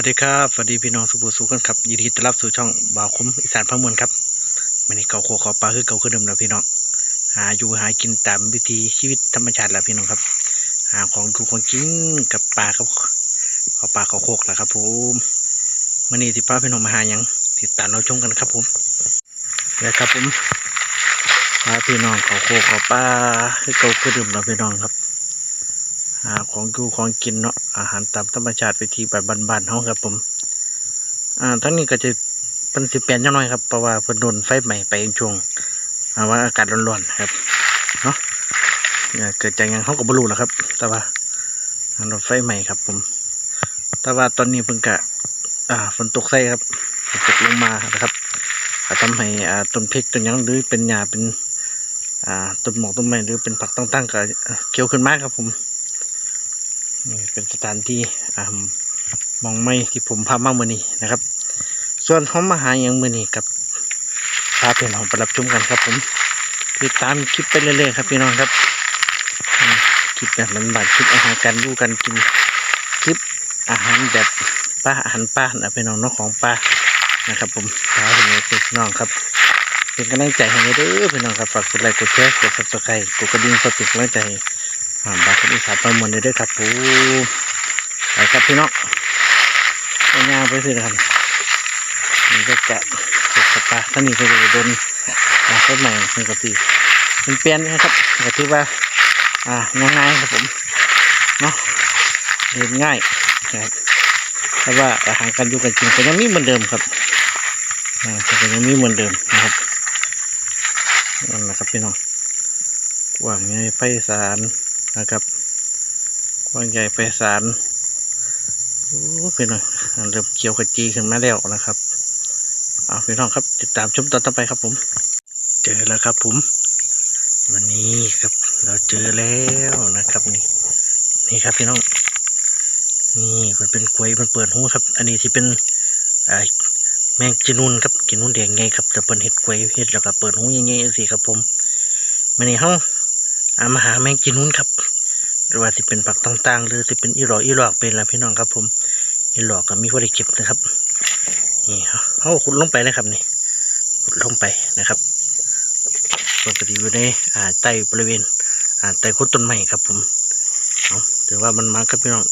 วัสดีครับสวัสดีพี่น้องสุภูสุกันครับยินดีต้อนรับสู่ช่องบ่าวคุ้มอีสานพะมวลครับวันนี้เกาโคขอปลาคือเกาคือเดิมแล้วพี่น้องหาอยู่หากินตามวิธีชีวิตธรรมชาติแล้วพี่น้องครับ หาของดูของกินกับปลาครับขอปลาเขาโคกแหละครับผมวันนี้ที่ป้าพี่น้องมาหายังติดตามเราชมกันครับผมแล้วครับผมพาพี่น้องเขาโคกเขาปลาคือเกาคือเดิมแล้วพี่น้องครับ หาของดูของกินเนาะอาหารตามธรรมชาติวิธีแบบบ้านๆเฮาครับผม อ่าทั้งนี้ก็จะเป็นสิเปลี่ยนจังน้อยครับเพราะว่าเพิ่นโดนไฟใหม่ไปช่วงว่าอากาศร้อนๆครับเนาะเกิดจากยังเขาก็บ่รู้แหล้วครับ แต่ว่าอ่าโดนไฟใหม่ครับ ผม แต่ว่าตอนนี้เพิ่งกะอ่าฝนตกใส่ครับตกลงมานะครับก็ทำให้อ่าต้นพริกต้นยังหรือเป็นหญ้าเป็น อ่าต้นหมอกต้นไม้หรือเป็นผักตั้งๆก็เขียวขึ้นมากครับผม นี่เป็นสถานที่อ่ามองไม่ที่ผมพามาเมื่อนี้นะครับ ส่วนเขามหาอย่างเมื่อนี้กับพาเพื่อนของไปรับชมกันครับ ผมติดตามคลิปไปเรื่อยๆครับพี่น้องครับคลิปแบบมันบาดคลิปอาหารการดูกันกินคลิปอาหารแบบป้าอาหารป้านะพี่น้องน้องของป้านะครับ ผมพาเพื่อนพี่น้องครับเป็นกำลังใจให้เด้อพี่น้องครับฝากกดไลค์กดแชร์กดซับสไครต์กดกระดิ่งเพื่อเป็นกำลังใจ อ่าบาทอีสานประมวลได้ด้วยครับผมไปครับพี่น้องไปย่างไปสิครับนี่ก็จะเก็บสปาท่านี้คือโดนอ่าต้นใหม่เป็นกะทิเป็นเปลี่ยนนะครับก็ถือว่า อ่าง่ายๆครับผมเนาะเรียนง่ายนะครับแต่ว่าอาหารการอยู่กันจริงก็ยังมีเหมือนเดิมครับอ่าก็ยังมีเหมือนเดิมนะครับนั่นแหละครับพี่น้องว่างใหญ่ไพศาล นะครับกว้างใหญ่ไพศาลโอ้พี่น้องเริ่มเกี่ยวขจีขึ้นมาแล้วนะครับเอาพี่น้องครับ ติดตามชมตอนต่อไปครับผม เจอแล้วครับผม วันนี้ครับ เราเจอแล้วนะครับนี่ นี่ครับพี่น้อง นี่มันเป็นกล้วยมันเปิดหูครับ อันนี้ที่เป็นอ่าแมงจีนูนครับจีนูนแดงไงครับแต่เป็นเห็ดกล้วยเห็ดแล้วก็เปิดหูยังไงสิครับผมวันนี้เฮาอามาหาแมงจีนูนครับ หรือว่าสิเป็นผักต่างๆ หรือสิเป็นอีหลอกอีหลอกเป็นละพี่น้องครับ ผมอีหลอกก็มีพอได้เก็บนะครับนี่เขาขุดลงไปนะครับนี่ขุดลงไปนะครับปกติอยู่ในอ่าใต้บริเวณอ่าใต้โคุดต้นไม้ครับ ผมเอาถือว่ามันมาครับพี่น้อง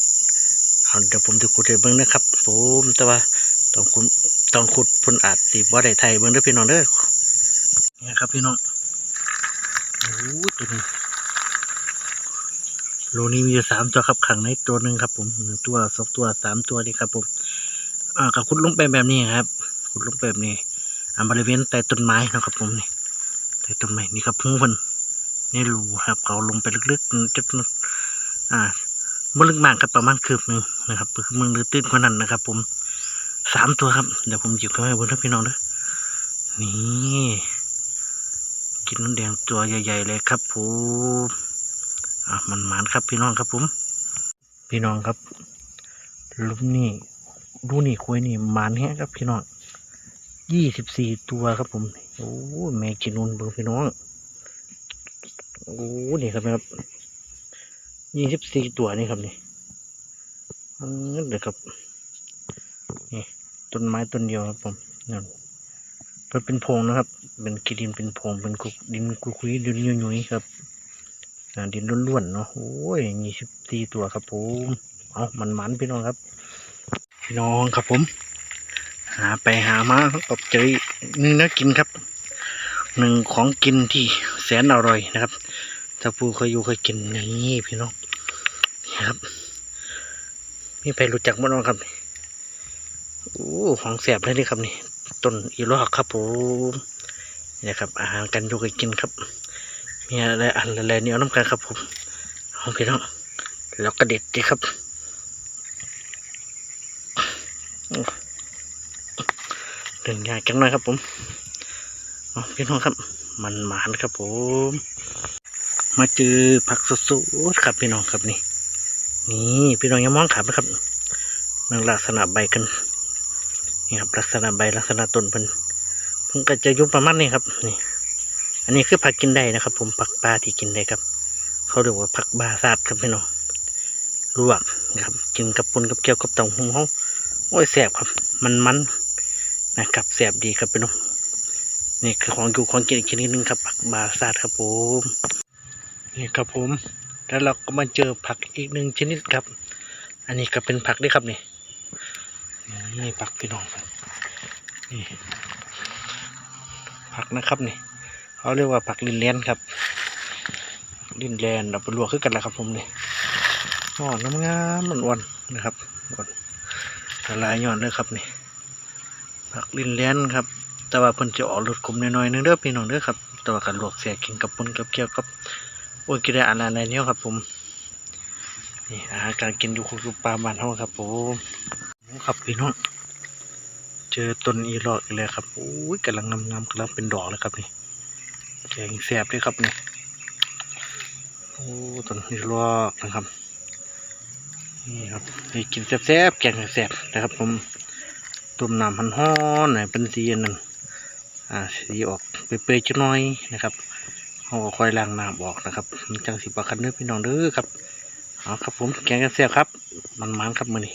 เอาเดี๋ยวผมจะขุดให้เบิ้งนะครับ ผมแต่ว่าต้องขุดต้องขุดพุ่นอาจตีบ่ได้ไทยเบิ้งเด้อพี่น้องเด้อนี่ครับพี่น้องโอ้ตัวนี้ โลนี้มีอยู่สามตัวครับขังในตัวหนึ่งครับ ผมหนึ่งตัวสองตัวสามตัวนี่ครับ ผม อ่ากับขุดลงไปแบบนี้ครับขุดลงไปแบบนี้อ่าบริเวณใต้ต้นไม้นะครับ ผมนี่ใต้ต้นไม้นี่ครับพูมันนี่รูครับ เขาลงไปลึกๆจุดอ่าบ่ลึกมากครับประมาณคืบหนึ่งนะครับคือมึงหรือตื้นกว่านั้นนะครับ ผมสามตัวครับเดี๋ยวผมหยิบขึ้นมาบนท่านพี่น้องด้อนี่กินน้ำแดงตัวใหญ่ ๆ เลยครับผม อะมันหมานครับพี่น้องครับผมพี่น้องครับลูกนี่ลูนี่คุยนี่หมานแฮะครับพี่น้องยี่สิบสี่ตัวครับผมโอ้แม่กินนูนเบิ่งพี่น้องโอ้นี่ครับนะครับยี่สิบสี่ตัวนี่ครับนี่นนี้เดี๋ยวครับนี่ต้นไม้ต้นเดียวครับผมนั่นมันเป็นโพรงนะครับ เป็นกีดินเป็นโพรงเป็นกุดินกุคุยดินยุ่ยๆครับ อ่าดินล้วนๆเนาะโอ้ยยี่สิบสี่ตัวครับผมเอามันมันๆพี่น้องครับ พี่น้องครับผม หาไปหามาก็เจอหนึ่งนะกินครับหนึ่งของกินที่แสนอร่อยนะครับ ถ้าผู้เคยอยู่เคยกินอย่างนี้พี่น้องนี่ครับมีใครรู้จักมั้งน้องครับโอ้ของแสบเลยนี่ครับนี่ต้นอีลอกครับผมนี่ครับ อาหารกันอยู่เคยกินครับ มีอะไรอันอะไรนี่เอาน้ำกันครับผมเอาพี่น้องแล้วก็เด็ดดีครับเดินยากจังหน่อยครับผมเอาพี่น้องครับ มันหมานครับผม มาเจอผักสดๆครับพี่น้องครับนี่นี่พี่น้องยังมองขาบนะครับเรื่องลักษณะใบกันนี่ครับลักษณะใบลักษณะต้นเป็นเพิ่งก็จะยุบประมาณนี้ครับนี่ อันนี้คือผักกินได้นะครับ ผมผักปลาที่กินได้ครับ เขาเรียกว่าผักบาซาดครับพี่น้องลวกนะครับกินกับปุนกับเกี๊ยวกับเต่าหูเขาโอ้ยแสบครับ มันมันนะครับแสบดีครับพี่น้องนี่คือของอยู่ของกินอีกชนิดหนึงครับผักบาซาดครับผมนี่ครับผม แล้วเราก็มาเจอผักอีกหนึ่งชนิดครับ อันนี้ก็เป็นผักด้วยครับนี่นี่ผักพี่น้องนี่ผักนะครับนี่ เขาเรียกว่าผักลินแลนครับลินแลนเราไปลวกขึ้นกันแล้วครับผมนี่อ่อนน้ำงามมันอ่อนนะครับอ่อนละลายย่อนเลยครับนี่ผักลินแลนครับ แต่ว่าเพิ่นจะออกรสขมน้อยๆนึงเด้อพี่น้องเด้อครับ แต่ว่าการลวกเสียกินกับปนกับเกี๊ยวกับโอ้ยกินได้อะไรเนี่ยครับผมนี่อาหารการกินอยู่ของปลาบ้านเฮาครับผมครับพี่น้องเจอต้นอีหลอกอีกแล้วครับโอ้ยกำลังงามๆกำลังเป็นดอกเลยครับนี่ แกงแซ่บเลยครับนี่โอ้ต้นอีหลอกนะครับนี่ครับนี่กินแซ่บๆแกงแซ่บๆนะครับ ผมต้มน้ำพันห้อนหน่อยเป็นสีอันนั้นอ่าสีออกเปื่อยๆจักหน่อยนะครับเราก็ค่อยล้างน้ำออกนะครับมันจังสิบประคันเด้อพี่น้องเด้อครับเอาครับผมแกงกันเสียบครับมันมันๆครับมือนี้